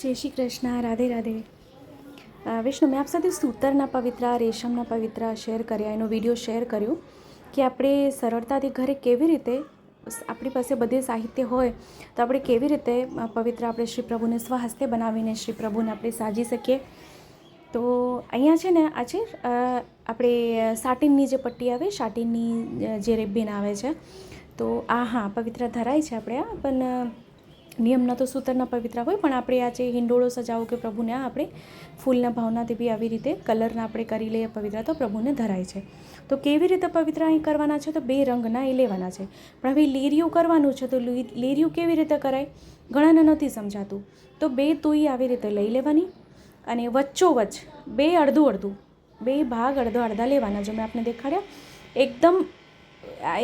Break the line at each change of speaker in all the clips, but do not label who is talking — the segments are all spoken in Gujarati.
જય શ્રી કૃષ્ણ, રાધે રાધે. વિષ્ણુ, મેં આપ સાથે સૂતરના પવિત્ર, રેશમના પવિત્ર શેર કર્યા, એનો વીડિયો શેર કર્યો કે આપણે સરળતાથી ઘરે કેવી રીતે આપણી પાસે બધે સાહિત્ય હોય, તો આપણે કેવી રીતે પવિત્ર આપણે શ્રી પ્રભુને સ્વહસ્તે બનાવીને શ્રી પ્રભુને આપણે સાજી શકીએ. તો અહીંયા છે ને, આ છે આપણે સાટિનની જે પટ્ટી આવે, સાટિનની જે રેબિન આવે છે, તો આ હા, પવિત્ર ધરાય છે આપણે, આ, પણ નિયમના તો સૂતરના પવિત્ર હોય, પણ આપણે આ જે હિંડોળો સજાવો કે પ્રભુને, આ આપણે ફૂલના ભાવનાથી બી આવી રીતે કલરના આપણે કરી લઈએ પવિત્ર, તો પ્રભુને ધરાય છે. તો કેવી રીતે પવિત્ર અહીં કરવાના છે? તો બે રંગના એ લેવાના છે. પણ હવે લેરિયું કરવાનું છે, તો લેરિયું કેવી રીતે કરાય? ઘણાને નથી સમજાતું. તો બે તુઈ આવી રીતે લઈ લેવાની અને વચ્ચોવચ્ચ બે અડધું અડધું, બે ભાગ અડધો અડધા લેવાના, જો મેં આપને દેખાડ્યા. એકદમ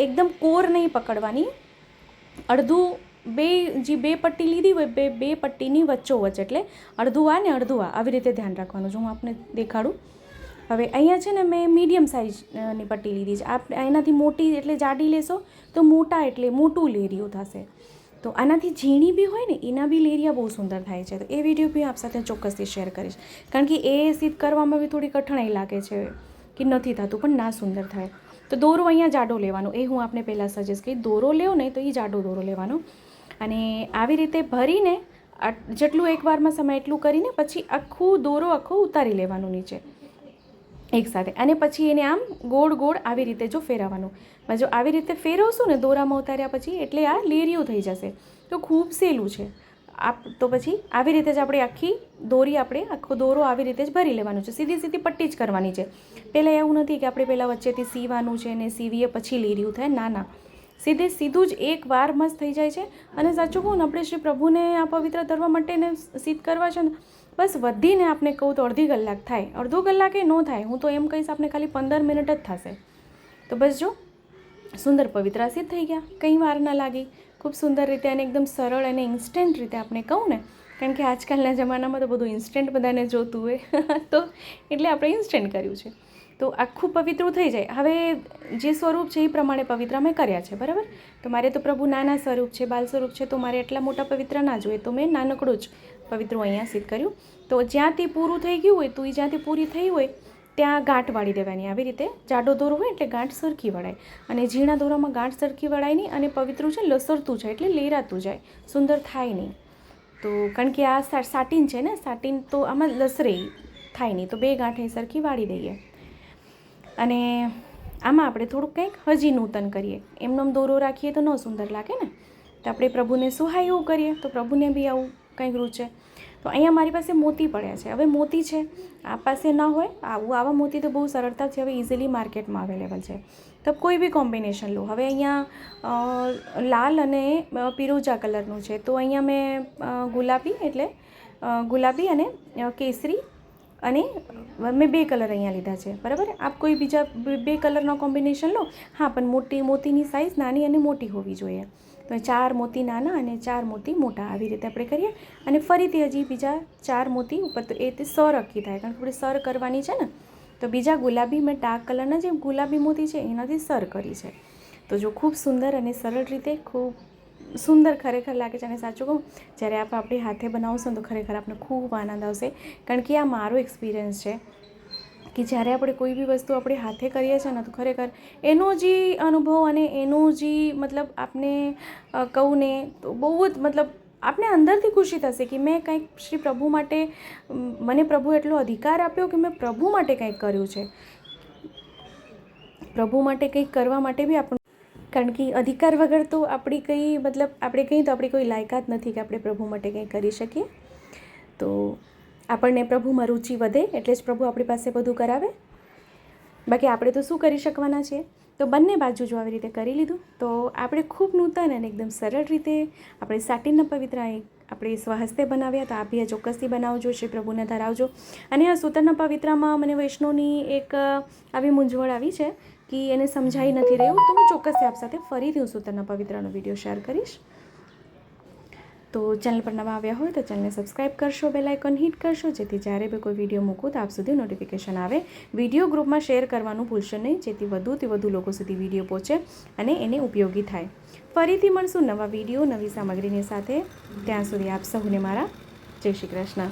એકદમ કોર નહીં પકડવાની, અડધું બે, જે બે પટ્ટી લીધી હોય બે બે પટ્ટીની વચ્ચોવચ્ચ એટલે અડધું આ ને અડધું આવી રીતે ધ્યાન રાખવાનું જો હું આપને દેખાડું. હવે અહીંયા છે ને મેં મીડિયમ સાઇઝની પટ્ટી લીધી છે. આપ એનાથી મોટી એટલે જાડી લેશો તો મોટા એટલે મોટું લેરિયું થશે. તો આનાથી ઝીણી બી હોય ને, એના બી લેરિયા બહુ સુંદર થાય છે. તો એ વીડિયો બી આપ સાથે ચોક્કસથી શેર કરીશ. કારણ કે એ સિદ્ધ કરવામાં બી થોડી કઠણાઈ લાગે છે કે નથી થતું, પણ ના સુંદર થાય. તો દોરો અહીંયા જાડો લેવાનો. એ હું આપને પહેલાં સજેસ્ટ કરી દોરો લેવો ને તો એ જાડો દોરો લેવાનો. અને આવી રીતે ભરીને જેટલું એકવારમાં સમય એટલું કરીને પછી આખું દોરો આખો ઉતારી લેવાનું નીચે એકસાથે અને પછી એને આમ ગોળ ગોળ આવી રીતે જો ફેરવવાનું. જો આવી રીતે ફેરવશું ને દોરામાં ઉતાર્યા પછી એટલે આ લેરિયું થઈ જશે. તો ખૂબ સહેલું છે. આપ, તો પછી આવી રીતે જ આપણે આખી દોરી આપણે, આખો દોરો આવી રીતે જ ભરી લેવાનું છે. સીધી સીધી પટ્ટી જ કરવાની છે. પહેલાં એવું નથી કે આપણે પહેલાં વચ્ચેથી સીવાનું છે ને સીવીએ પછી લેરિયું થાય. ના ના. સીધે સીધું જ એક વાર મસ્ત થઈ જાય છે. અને સાચું કહું ને, આપણે શ્રી પ્રભુને આ પવિત્ર ધરવા માટે ને સિદ્ધ કરવા છે ને, બસ વધીને આપણે કહું તો અડધી કલાક થાય. અડધો કલાકે ન થાય. હું તો એમ કહીશ આપણે ખાલી પંદર મિનિટ જ થશે. તો બસ જો, સુંદર પવિત્ર સિદ્ધ થઈ ગયા. કંઈ વાર ના લાગી. ખૂબ સુંદર રીતે અને એકદમ સરળ અને ઇન્સ્ટન્ટ રીતે આપણે કહું ને, કારણ કે આજકાલના જમાનામાં તો બધું ઇન્સ્ટન્ટ બધાને જોતું હોય. તો એટલે આપણે ઇન્સ્ટન્ટ કર્યું છે. તો આખું પવિત્ર થઈ જાય. હવે જે સ્વરૂપ છે એ પ્રમાણે પવિત્ર અમે કર્યા છે, બરાબર? તો મારે તો પ્રભુ નાના સ્વરૂપ છે, બાલ સ્વરૂપ છે, તો મારે એટલા મોટા પવિત્ર ના જોઈએ. તો મેં નાનકડું જ પવિત્ર અહીંયા સિદ્ધ કર્યું. તો જ્યાંથી પૂરું થઈ ગયું હોય, તો એ જ્યાંથી પૂરી થઈ હોય, ત્યાં ગાંઠ વાળી દેવાની. આવી રીતે જાડો દોરો હોય એટલે ગાંઠ સરખી વળાય. અને ઝીણા દોરામાં ગાંઠ સરખી વળાય નહીં અને પવિત્ર છે, લસરતું જાય એટલે લેરાતું જાય. સુંદર થાય નહીં. તો કારણ કે આ સાટીન છે ને, સાટીન તો આમાં લસરે થાય નહીં. તો બે ગાંઠ એ સરખી વાળી દઈએ. અને આમાં આપણે થોડુંક કંઈક હજી નૂતન કરીએ. એમનો દોરો રાખીએ તો ન સુંદર લાગે ને? તો આપણે પ્રભુને સુહાય એવું કરીએ તો પ્રભુને બી આવું કંઈક રૂચે. તો અહીંયા મારી પાસે મોતી પડ્યા છે. હવે મોતી છે. આ પાસે ન હોય. આવું આવા મોતી તો બહુ સરળતાથી હવે ઇઝીલી માર્કેટમાં અવેલેબલ છે. તો કોઈ બી કોમ્બિનેશન લો. હવે અહીંયા લાલ અને પીરોજા કલરનું છે. તો અહીંયા મેં ગુલાબી એટલે ગુલાબી અને કેસરી અને મેં બે કલર અહીંયા લીધા છે, બરાબર? આપ કોઈ બીજા બે- કલરનો કોમ્બિનેશન લો. હા, પણ મોટી મોતીની સાઇઝ નાની અને મોટી હોવી જોઈએ. તો ચાર મોતી નાના અને ચાર મોતી મોટા આવી રીતે આપણે કરીએ. અને ફરીથી હજી બીજા ચાર મોતી ઉપર તો એ તે સર અક્કી થાય, કારણ કે આપણે સર કરવાની છે ને, તો બીજા ગુલાબી મેં ડાર્ક કલરના જે ગુલાબી મોતી છે, એનાથી સર કરી છે. તો જો ખૂબ સુંદર અને સરળ રીતે ખૂબ સુંદર ખરેખર લાગે છે અને સાચું કહું, જ્યારે આપ આપણી હાથે બનાવશો તો ખરેખર આપણને ખૂબ આનંદ આવશે. કારણ કે આ મારો એક્સપિરિયન્સ છે કે જ્યારે આપણે કોઈ બી વસ્તુ આપણે હાથે કરીએ છીએ ને તો ખરેખર એનો જે અનુભવ અને એનું જે મતલબ આપને કહું ને તો બહુ જ મતલબ આપને અંદરથી ખુશી થશે કે મેં કંઈક શ્રી પ્રભુ માટે મને પ્રભુ એટલો અધિકાર આપ્યો કે મેં પ્રભુ માટે કંઈક કર્યું છે. પ્રભુ માટે કંઈક કરવા માટે બી આપણું કારણ કે અધિકાર વગર તો આપણી કંઈ મતલબ આપણે કંઈ તો આપણી કોઈ લાયકાત નથી કે આપણે પ્રભુ માટે કંઈ કરી શકીએ. તો આપણને પ્રભુમાં રુચિ વધે એટલે જ પ્રભુ આપણી પાસે બધું કરાવે. બાકી આપણે તો શું કરી શકવાના છીએ? તો બંને બાજુ જો આવી રીતે કરી લીધું, તો આપણે ખૂબ નૂતન અને એકદમ સરળ રીતે આપણે સાટીના પવિત્ર આપણે સ્વહસ્તે બનાવ્યા તો આપ ચોક્કસથી બનાવજો, શ્રી પ્રભુને ધરાવજો. અને આ સૂતરના પવિત્રમાં મને વૈષ્ણવની એક આવી મૂંઝવણ આવી છે કે એને સમજાઈ નથી રહ્યું, તો હું ચોક્કસથી આપ સાથે ફરીથી હું સૂતરના પવિત્રનો વીડિયો શેર કરીશ. તો ચેનલ પર નવા આવ્યા હોય તો ચેનલને સબસ્ક્રાઇબ કરશો, બેલ આઇકોન હિટ કરશો, જેથી જ્યારે બી કોઈ વીડિયો મૂકું તો આપ સુધી નોટિફિકેશન આવે. વીડિયો ગ્રુપમાં શેર કરવાનું ભૂલશો નહીં, જેથી વધુથી વધુ લોકો સુધી વીડિયો પહોંચે અને એને ઉપયોગી થાય. ફરીથી મળશું નવા વીડિયો, નવી સામગ્રીની સાથે. ત્યાં સુધી આપ સૌને મારા જય શ્રી કૃષ્ણ.